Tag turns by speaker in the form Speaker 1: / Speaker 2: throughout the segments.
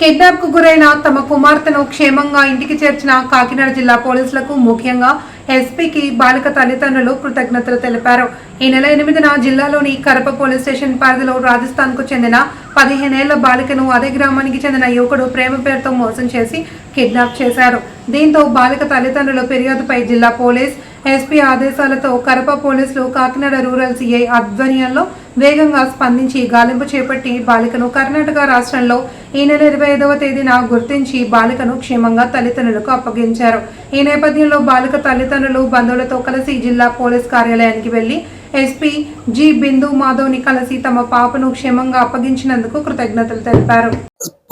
Speaker 1: కిడ్నాప్కు గురైన తమ కుమార్తెను క్షేమంగా ఇంటికి చేర్చిన కాకినాడ జిల్లా పోలీసులకు ముఖ్యంగా ఎస్పీకి బాలిక తల్లిదండ్రులు కృతజ్ఞతలు తెలిపారు. ఈ నెల ఎనిమిదిన జిల్లాలోని కరప పోలీస్ స్టేషన్ పరిధిలో రాజస్థాన్కు చెందిన పదిహేనేళ్ళ బాలికను అదే గ్రామానికి చెందిన యువకుడు ప్రేమ పేరుతో మోసం చేసి కిడ్నాప్ చేశారు. దీంతో బాలిక తల్లిదండ్రుల ఫిర్యాదుపై జిల్లా పోలీస్ ఎస్పీ ఆదేశాలతో కరప పోలీసులు కాకినాడ రూరల్ సిఐ ఆధ్వర్యంలో వేగంగా స్పందించి గాలింపు చేపట్టి బాలికను కర్ణాటక రాష్ట్రంలో ఈ నెల ఇరవై ఐదవ తేదీన గుర్తించి బాలికను క్షేమంగా తల్లిదండ్రులకు అప్పగించారు. ఈ నేపథ్యంలో బాలిక తల్లిదండ్రులు బంధువులతో కలిసి జిల్లా పోలీస్ కార్యాలయానికి వెళ్ళి ఎస్పీ జి బిందు మాధవ్ని కలిసి తమ పాపను క్షేమంగా అప్పగించినందుకు కృతజ్ఞతలు తెలిపారు.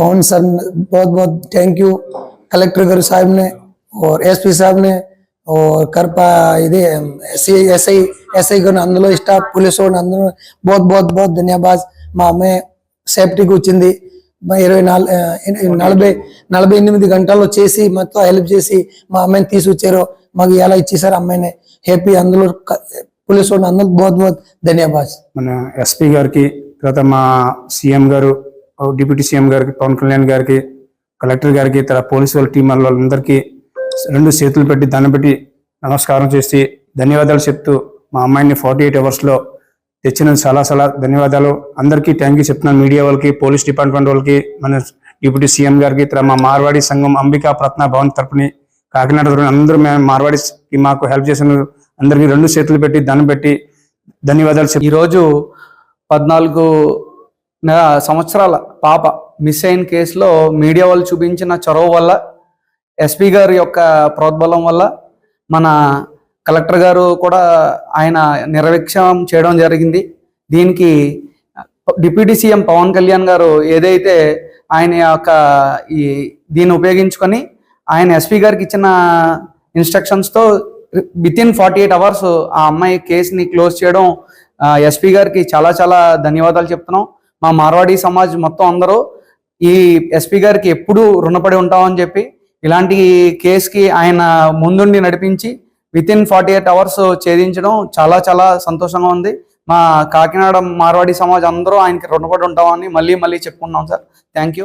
Speaker 2: పవన్ సార్ कलेक्टर గారు సాహెబ్ ने और एसपी साहब ने కర్ప ఇది ఎస్ఐ ఎస్ఐ ఎస్ఐ గారు అందులో ఇష్ట పోలీసు వాడిని అందరూ బోత్ బోత్ బోత్ ధన్యవాద్ మా అమ్మాయి సేఫ్టీకి వచ్చింది. ఇరవై నాలుగు నలభై నలభై ఎనిమిది గంటల్లో చేసి మొత్తం హెల్ప్ చేసి మా అమ్మాయిని తీసుకొచ్చారు. మాకు ఎలా ఇచ్చేసారు అమ్మాయిని? హ్యాపీ అందులో పోలీసు వాడిని అందరూ బోత్ బోత్ ధన్యవాద్
Speaker 3: మన ఎస్పీ గారికి తర్వాత మా సీఎం గారు డిప్యూటీ సీఎం గారికి పవన్ కళ్యాణ్ గారికి కలెక్టర్ గారికి తర్వాత పోలీసు వాళ్ళ టీం వాళ్ళందరికీ రెండు చేతులు పెట్టి దండం పెట్టి నమస్కారం చేసి ధన్యవాదాలు చెప్తూ మా అమ్మాయిని ఫార్టీ ఎయిట్ అవర్స్లో తెచ్చినందుకు చాలా చాలా ధన్యవాదాలు. అందరికీ థ్యాంక్ యూ చెప్తున్నాను. మీడియా వాళ్ళకి పోలీస్ డిపార్ట్మెంట్ వాళ్ళకి మన డిప్యూటీ సీఎం గారికి మా మార్వాడి సంఘం అంబికా ప్రత్న భవన్ తరపుని కాకినాడ తరపున అందరూ మేము మార్వాడికి మాకు హెల్ప్ చేసిన అందరికీ రెండు చేతులు పెట్టి దండం పెట్టి ధన్యవాదాలు చెప్
Speaker 4: ఈరోజు పద్నాలుగు సంవత్సరాల పాప మిస్ అయిన కేసులో మీడియా వాళ్ళు చూపించిన చొరవ వల్ల ఎస్పీ గారి యొక్క ప్రోద్బలం వల్ల మన కలెక్టర్ గారు కూడా ఆయన నిర్వీక్షణం చేయడం జరిగింది. దీనికి డిప్యూటీ సీఎం పవన్ కళ్యాణ్ గారు ఏదైతే ఆయన యొక్క ఈ దీన్ని ఉపయోగించుకొని ఆయన ఎస్పీ గారికి ఇచ్చిన ఇన్స్ట్రక్షన్స్తో within forty eight hours ఆ అమ్మాయి కేసుని క్లోజ్ చేయడం ఎస్పీ గారికి చాలా చాలా ధన్యవాదాలు చెప్తున్నాం. మా మార్వాడీ సమాజ్ మొత్తం అందరూ ఈ ఎస్పీ గారికి ఎప్పుడూ రుణపడి ఉంటామని చెప్పి ఇలాంటి కేసుకి ఆయన ముందుండి నడిపించి within forty eight hours ఛేదించడం చాలా చాలా సంతోషంగా ఉంది. మా కాకినాడ మార్వాడి సమాజ్ అందరూ ఆయనకి రుణపడి ఉంటామని మళ్ళీ మళ్ళీ చెప్పుకున్నాం సార్. Thank you